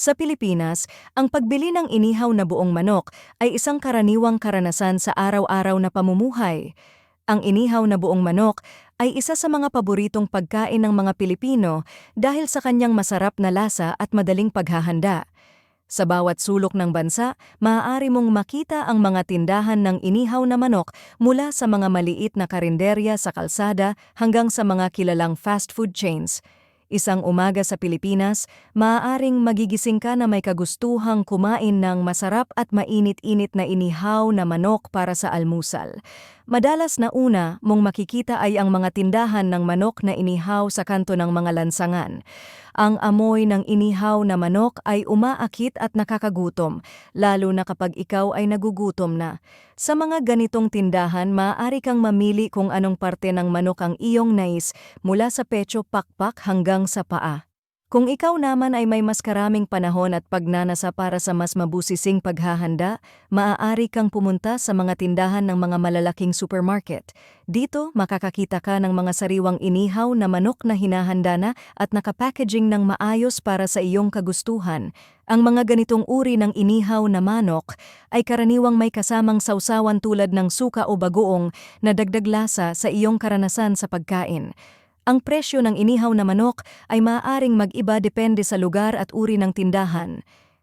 Sa Pilipinas, ang pagbili ng inihaw na buong manok ay isang karaniwang karanasan sa araw-araw na pamumuhay. Ang inihaw na buong manok ay isa sa mga paboritong pagkain ng mga Pilipino dahil sa kanyang masarap na lasa at madaling paghahanda. Sa bawat sulok ng bansa, maaari mong makita ang mga tindahan ng inihaw na manok mula sa mga maliit na karinderya sa kalsada hanggang sa mga kilalang fast food chains. Isang umaga sa Pilipinas, maaaring magigising ka na may kagustuhang kumain ng masarap at mainit-init na inihaw na manok para sa almusal. Madalas na una mong makikita ay ang mga tindahan ng manok na inihaw sa kanto ng mga lansangan. Ang amoy ng inihaw na manok ay umaakit at nakakagutom, lalo na kapag ikaw ay nagugutom na. Sa mga ganitong tindahan, maaari kang mamili kung anong parte ng manok ang iyong nais mula sa pecho pakpak hanggang sa paa. Kung ikaw naman ay may mas karaming panahon at pagnanasa para sa mas mabusising paghahanda, maaari kang pumunta sa mga tindahan ng mga malalaking supermarket. Dito, makakakita ka ng mga sariwang inihaw na manok na hinahanda na at nakapackaging ng maayos para sa iyong kagustuhan. Ang mga ganitong uri ng inihaw na manok ay karaniwang may kasamang sausawan tulad ng suka o bagoong na dagdag lasa sa iyong karanasan sa pagkain. Ang presyo ng inihaw na manok ay maaaring mag-iba depende sa lugar at uri ng tindahan.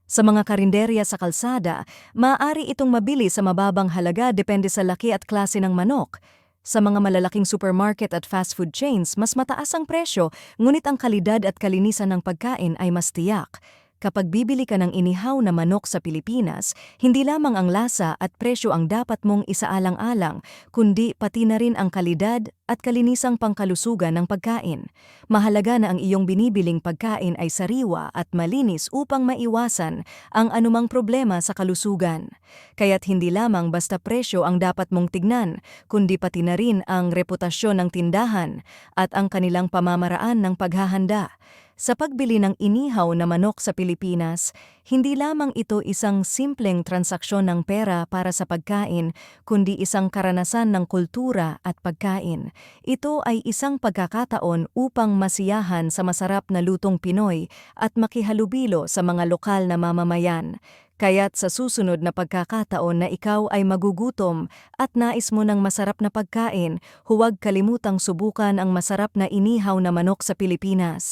Sa mga karinderya sa kalsada, maaari itong mabili sa mababang halaga depende sa laki at klase ng manok. Sa mga malalaking supermarket at fast food chains, mas mataas ang presyo, ngunit ang kalidad at kalinisan ng pagkain ay mas tiyak. Kapag bibili ka ng inihaw na manok sa Pilipinas, hindi lamang ang lasa at presyo ang dapat mong isaalang-alang, kundi pati na rin ang kalidad at kalinisang pangkalusugan ng pagkain. Mahalaga na ang iyong binibiling pagkain ay sariwa at malinis upang maiwasan ang anumang problema sa kalusugan. Kaya't hindi lamang basta presyo ang dapat mong tignan, kundi pati na rin ang reputasyon ng tindahan at ang kanilang pamamaraan ng paghahanda. Sa pagbili ng inihaw na manok sa Pilipinas, hindi lamang ito isang simpleng transaksyon ng pera para sa pagkain, kundi isang karanasan ng kultura at pagkain. Ito ay isang pagkakataon upang masiyahan sa masarap na lutong Pinoy at makihalubilo sa mga lokal na mamamayan. Kaya't sa susunod na pagkakataon na ikaw ay magugutom at nais mo ng masarap na pagkain, huwag kalimutang subukan ang masarap na inihaw na manok sa Pilipinas.